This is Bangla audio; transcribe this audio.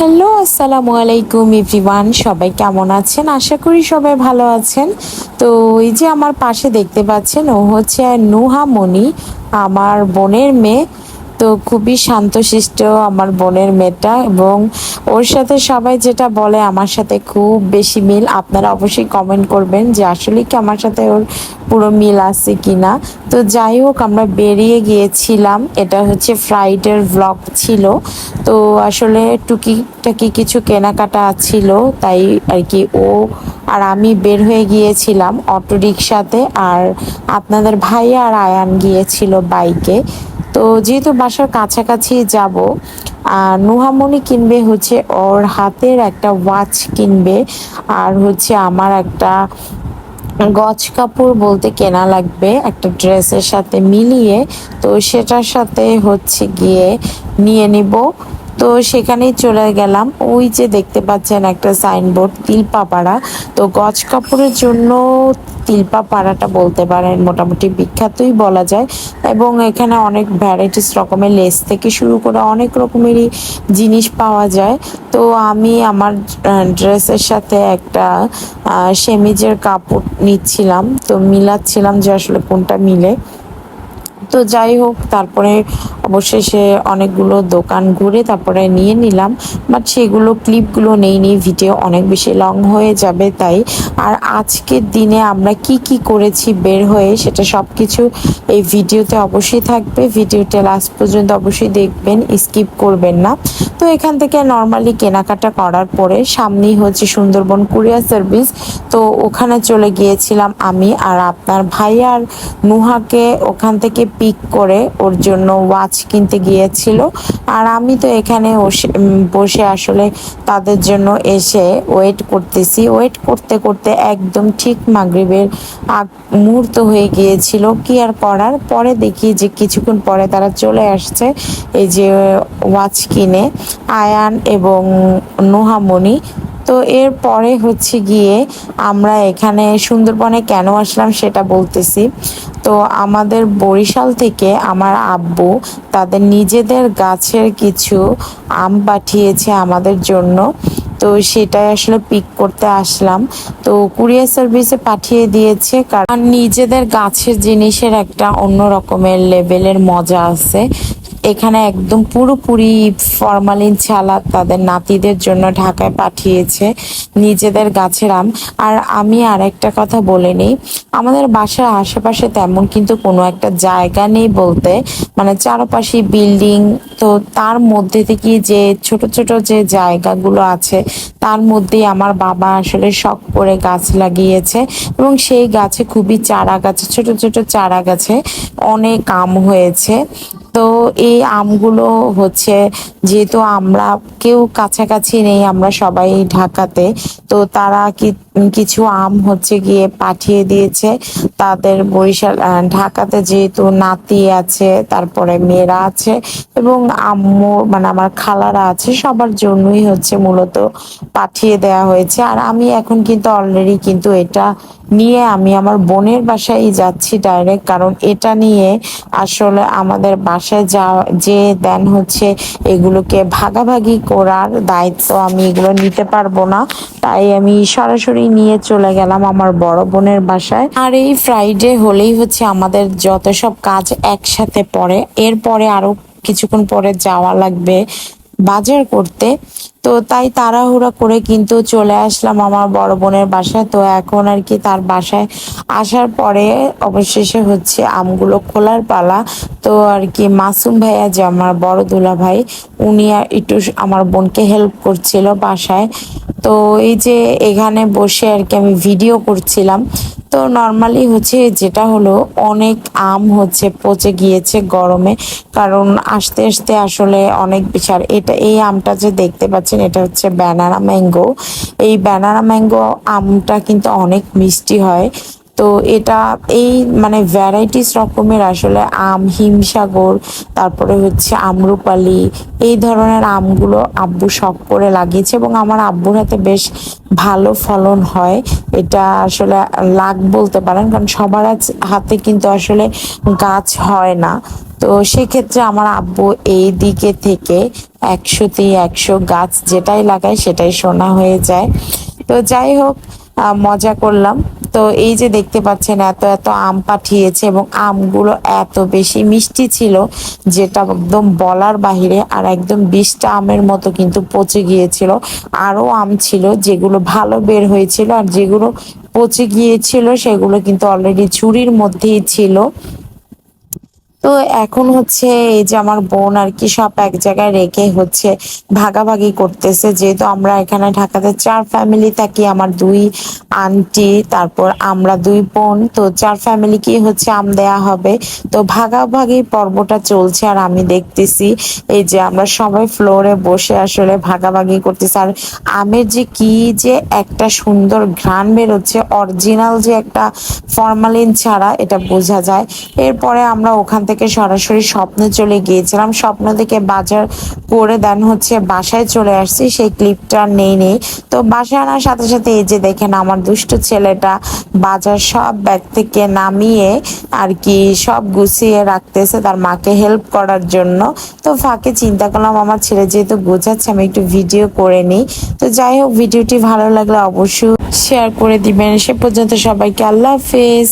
হ্যালো, আসসালামু আলাইকুম এভরিওয়ান। সবাই কেমন আছেন? আশা করি সবাই ভালো আছেন। তো এই যে আমার পাশে দেখতে পাচ্ছেন, ও হচ্ছে নুহা মনি আমার বোনের মেয়ে। তো খুবই শান্তশিষ্ট আমার বোনের মেয়েটা এবং ওর সাথে সবাই যেটা বলে আমার সাথে খুব বেশি মিল। আপনারা অবশ্যই কমেন্ট করবেন যে আসলে কি আমার সাথে ওর পুরো মিল আছে কিনা। তো যাই হোক, আমরা বেরিয়ে গিয়েছিলাম। এটা হচ্ছে ফ্রাইডের ব্লগ ছিল। তো আসলে টুকিটাকি কিছু কেনাকাটা ছিল, তাই আর কি ও আর আমি বের হয়ে গিয়েছিলাম অটো রিক্সাতে আর আপনাদের ভাইয়া আর আয়ান গিয়েছিল বাইকে। তো যেহেতু বাসার কাছাকাছি যাব, আর নুহামণি কিনবে হচ্ছে ওর হাতের একটা ওয়াচ কিনবে, আর হচ্ছে আমার একটা গজ কাপড় বলতে কেনা লাগবে, একটা ড্রেসের সাথে মিলিয়ে, তো সেটার সাথে হচ্ছে গিয়ে নিয়ে নিব। তো সেখানেই চলে গেলাম, ওই যে দেখতে পাচ্ছেন একটা সাইনবোর্ড তিলপাপাড়া তো গজ কাপড়ের জন্য তিলপা পাড়াটা বলতে পারেন, মোটামুটি বিখ্যাতই বলা যায়। এবং এখানে অনেক ভ্যারাইটিস রকমের লেস থেকে শুরু করে অনেক রকমেরই জিনিস পাওয়া যায়। তো আমি আমার ড্রেসের সাথে একটা সেমিজের কাপড় নিচ্ছিলাম। তো মিলাচ্ছিলাম যে আসলে কোনটা মিলে। তো যাই হোক, তারপরে অবশ্যই সে অনেকগুলো দোকান ঘুরে তারপরে নিয়ে নিলাম। বাট সেগুলো ক্লিপগুলো নেইনি ভিডিও অনেক বেশি লং হয়ে যাবে তাই। আর আজকের দিনে আমরা কি কি করেছি বের হয়ে সেটা সব কিছু এই ভিডিওতে অবশ্যই থাকবে। ভিডিওটা লাস্ট পর্যন্ত অবশ্যই দেখবেন, স্কিপ করবেন না। তো এখান থেকে নর্মালি কেনাকাটা করার পরে সামনেই হচ্ছে সুন্দরবন কুরিয়ার সার্ভিস তো ওখানে চলে গিয়েছিলাম আমি আর আপনার ভাই আর নুহাকে ওখান থেকে পিক করে ওর জন্য ওয়াচ কিনতে গিয়েছিল। আর আমি তো এখানে বসে আসলে তাদের জন্য এসে ওয়েট করতেছি। ওয়েট করতে করতে একদম ঠিক মাগরিবের আগ, মুহূর্ত হয়ে গিয়েছিল। কি আর করার? পরে দেখি যে কিছুক্ষণ পরে তারা চলে আসছে, এই যে ওয়াচ কিনে। আয়ান এবং নোহামণি। তো এর পরে হচ্ছে গিয়ে আমরা এখানে সুন্দরবনে কেন আসলাম সেটা বলতেছি। তো আমাদের বরিশাল থেকে আমার আব্বু তাদের নিজেদের গাছের কিছু আম পাঠিয়েছে আমাদের জন্য। তো সেটাই আসলে পিক করতে আসলাম। তো কুরিয়ার সার্ভিসে পাঠিয়ে দিয়েছে কারণ নিজেদের গাছের জিনিসের একটা অন্য রকমের লেভেলের মজা আছে। এখানে একদম পুরোপুরি ফরমালিন ছালা তাদের নাতিদের জন্য ঢাকায় পাঠিয়েছে নিজেদের গাছের আম। আর আমি আর একটা কথা বলে নিই, আমাদের বাসার আশেপাশে তেমন কিন্তু কোনো একটা জায়গা নেই বলতে। মানে চারপাশে বিল্ডিং তো তার মধ্যে থেকে যে ছোট ছোট যে জায়গাগুলো আছে, তার মধ্যেই আমার বাবা আসলে শখ করে গাছ লাগিয়েছে। এবং সেই গাছে খুবই চারা গাছে ছোট ছোট চারা গাছে অনেক আম হয়েছে। তো এই আমগুলো হচ্ছে, যেহেতু আমরা কেউ কাছাকাছি নেই, আমরা সবাই ঢাকাতে, তো তারা কি কিছু আম হচ্ছে গিয়ে পাঠিয়ে দিয়েছে। তাদের বরিশাল ঢাকাতে যেহেতু নাতি আছে, তারপরে মেয়েরা আছে এবং আম্মু মানে আমার খালারা আছে, সবার জন্যই হচ্ছে মূলত পাঠিয়ে দেয়া হয়েছে। আর আমি এখন কিন্তু অলরেডি কিন্তু এটা নিয়ে আমি আমার বোনের বাসায় যাচ্ছি ডাইরেক্ট কারণ এটা নিয়ে আসলে আমাদের বাসায় যা, যে দেন হচ্ছে এগুলোকে ভাগাভাগি করার দায়িত্ব আমি এগুলো নিতে পারব না। তাই আমি সরাসরি নিয়ে চলে গেলাম আমার বড় বোনের বাসায়। আর এই ফ্রাইডে হলেই হচ্ছে আমাদের যত সব কাজ একসাথে পড়ে। এরপরে আরও কিছুক্ষণ পরে যাওয়া লাগবে বাজার করতে। তো তাই তাড়াহুড়া করে কিন্তু চলে আসলাম আমার বড় বোনের বাসায়। তো এখন আর কি তার বাসায় আসার পরে অবশেষে হচ্ছে আমগুলো খোলার পালা। তো আর কি মাসুম ভাইয়া যে আমার বড় দুলা ভাই, উনি একটু আমার বোনকে হেল্প করছিল বাসায়। তো এই যে এখানে বসে আর কি আমি ভিডিও করছিলাম। তো নর্মালি হচ্ছে যেটা হলো, অনেক আম হচ্ছে পচে গিয়েছে গরমে। কারণ আস্তে আস্তে আসলে অনেক বিচার এটা, এই আমটা যে দেখতে পাচ্ছেন এটা হচ্ছে ব্যানানা ম্যাঙ্গো এই ব্যানানা ম্যাঙ্গো আমটা কিন্তু অনেক মিষ্টি হয়। তো এটা এই মানে ভ্যারাইটিস রকমের আসলে আম, হিমসাগর, তারপরে হচ্ছে আমরুপালি, এই ধরনের আমগুলো আব্বু শখ করে লাগিয়েছে এবং আমার আব্বুর হাতে বেশ ভালো ফলন হয়। এটা আসলে লাগ বলতে পারেন, কারণ সবার হাতে কিন্তু আসলে গাছ হয় না। তো সেক্ষেত্রে আমার আব্বু এই দিকে থেকে একশোতে একশো গাছ যেটাই লাগায় সেটাই সোনা হয়ে যায়। তো যাই হোক মজা করলাম। তো এই যে দেখতে পাচ্ছেন, এত এত আম পাঠিয়েছে এবং আমগুলো এত বেশি মিষ্টি ছিল যেটা একদম বলার বাহিরে আর একদম বিশটা আমের মতো কিন্তু পচে গিয়েছিল। আরও আম ছিল যেগুলো ভালো বের হয়েছিল আর যেগুলো পচে গিয়েছিল সেগুলো কিন্তু অলরেডি ঝুড়ির মধ্যেই ছিল। তো এখন হচ্ছে এই যে আমার বোন আর কি সব এক জায়গায় রেখে হচ্ছে ভাগাভাগি করতেছে। যেহেতু আমরা এখানে ঢাকাতে চার ফ্যামিলি থাকি, আমার দুই আন্টি তারপর আমরা দুই বোন, তো চার ফ্যামিলিকে হচ্ছে আম দেয়া হবে। তো ভাগাভাগি পর্বটা চলছে আর আমি দেখতেছি এই যে আমরা সবাই ফ্লোরে বসে আসলে ভাগাভাগি করতেছি। আর আমের যে কি যে একটা সুন্দর ঘ্রাণ বেরোচ্ছে অরিজিনাল যে একটা ফরমালিন ছাড়া, এটা বোঝা যায়। এরপরে আমরা ওখান থেকে সরাসরি স্বপ্নে চলে গিয়েছিলাম। স্বপ্ন থেকে বাজার করে দেন হচ্ছে বাসায় চলে আসছি। সেই ক্লিপটা নেই নেই। তো বাসায় আনার সাথে সাথে এই যে দেখেন আমার দুষ্ট ছেলেটা বাজার সব ব্যাগ থেকে নামিয়ে আর কি সব গুছিয়ে রাখতেছে তার মাকে হেল্প করার জন্য। তো ফাঁকে চিন্তা করলাম, আমার ছেলে যেহেতু গোছাচ্ছে, আমি একটু ভিডিও করে নিই। তো যাই হোক ভিডিওটি ভালো লাগলে অবশ্যই শেয়ার করে দিবেন। সে পর্যন্ত সবাইকে আল্লাহ হাফেজ।